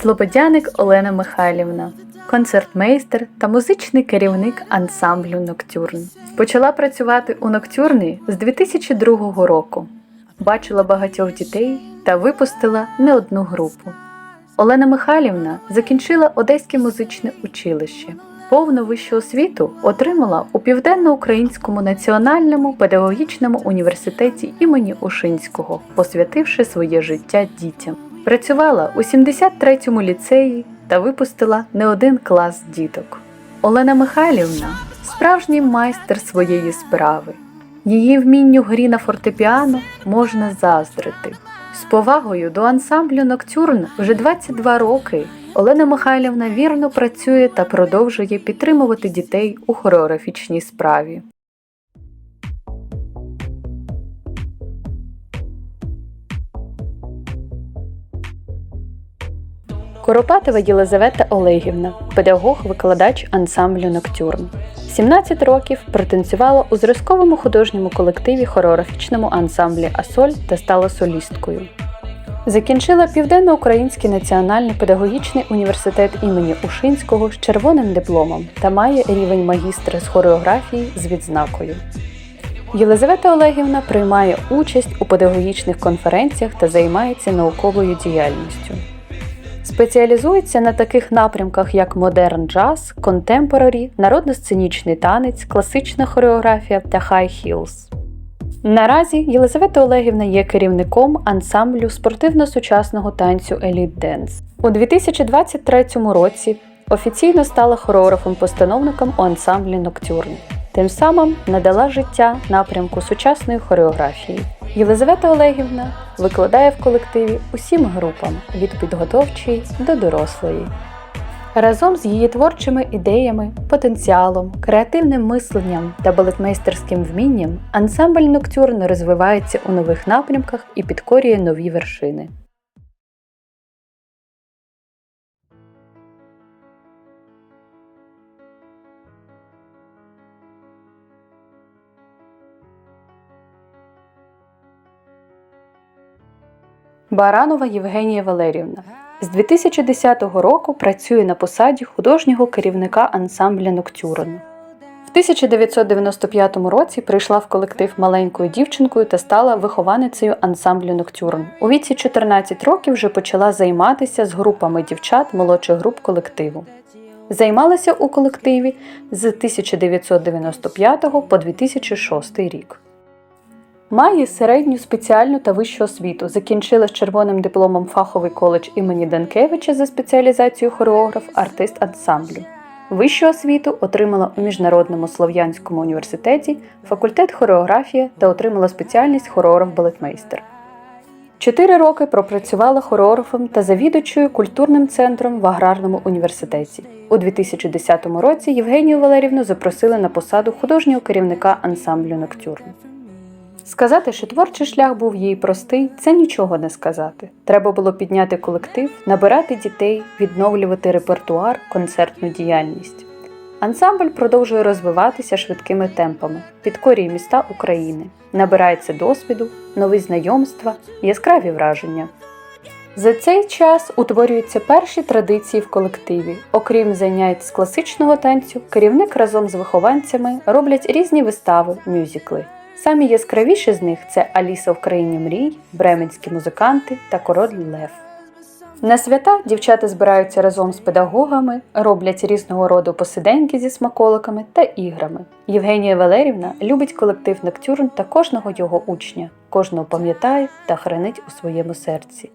Слободяник Олена Михайлівна, концертмейстер та музичний керівник ансамблю Ноктюрн. Почала працювати у Ноктюрні з 2002 року. Бачила багатьох дітей та випустила не одну групу. Олена Михайлівна закінчила Одеське музичне училище. Повну вищу освіту отримала у Південноукраїнському національному педагогічному університеті імені Ушинського, посвятивши своє життя дітям. Працювала у 73-му ліцеї та випустила не один клас діток. Олена Михайлівна справжній майстер своєї справи. Її вмінню грі на фортепіано можна заздрити. З повагою до ансамблю Ноктюрн вже 22 роки Олена Михайлівна вірно працює та продовжує підтримувати дітей у хореографічній справі. Коропатова Єлизавета Олегівна, педагог-викладач ансамблю Ноктюрн. 17 років протанцювала у зразковому художньому колективі хореографічному ансамблі Асоль та стала солісткою. Закінчила Південноукраїнський національний педагогічний університет імені Ушинського з червоним дипломом та має рівень магістра з хореографії з відзнакою. Єлизавета Олегівна приймає участь у педагогічних конференціях та займається науковою діяльністю. Спеціалізується на таких напрямках, як модерн джаз, контемпорарі, народно-сценічний танець, класична хореографія та хай хілс. Наразі Єлизавета Олегівна є керівником ансамблю спортивно-сучасного танцю Еліт Денс. У 2023 році офіційно стала хореографом-постановником у ансамблі Ноктюрн. Тим самим надала життя напрямку сучасної хореографії. Єлизавета Олегівна викладає в колективі усім групам від підготовчої до дорослої. Разом з її творчими ідеями, потенціалом, креативним мисленням та балетмейстерським вмінням ансамбль Ноктюрн розвивається у нових напрямках і підкорює нові вершини. Баранова Євгенія Валерівна з 2010 року працює на посаді художнього керівника ансамбля Ноктюрн. В 1995 році прийшла в колектив маленькою дівчинкою та стала вихованицею ансамблю Ноктюрн. У віці 14 років вже почала займатися з групами дівчат молодших груп колективу. Займалася у колективі з 1995 по 2006 рік. Має середню спеціальну та вищу освіту. Закінчила з червоним дипломом фаховий коледж імені Данкевича за спеціалізацією хореограф, артист ансамблю. Вищу освіту отримала у Міжнародному Слов'янському університеті, факультет хореографія та отримала спеціальність хореограф-балетмейстер. Чотири роки пропрацювала хореографом та завідувачою культурним центром в аграрному університеті. У 2010 році Євгенію Валерівну запросили на посаду художнього керівника ансамблю Ноктюрн. Сказати, що творчий шлях був їй простий, це нічого не сказати. Треба було підняти колектив, набирати дітей, відновлювати репертуар, концертну діяльність. Ансамбль продовжує розвиватися швидкими темпами, підкорює міста України, набирається досвіду, нові знайомства, яскраві враження. За цей час утворюються перші традиції в колективі. Окрім занять з класичного танцю, керівник разом з вихованцями роблять різні вистави, мюзикли. Самі яскравіші з них це Аліса в країні мрій, бременські музиканти та король Лев. На свята дівчата збираються разом з педагогами, роблять різного роду посиденьки зі смаколиками та іграми. Євгенія Валерівна любить колектив Ноктюрн та кожного його учня, кожного пам'ятає та хранить у своєму серці.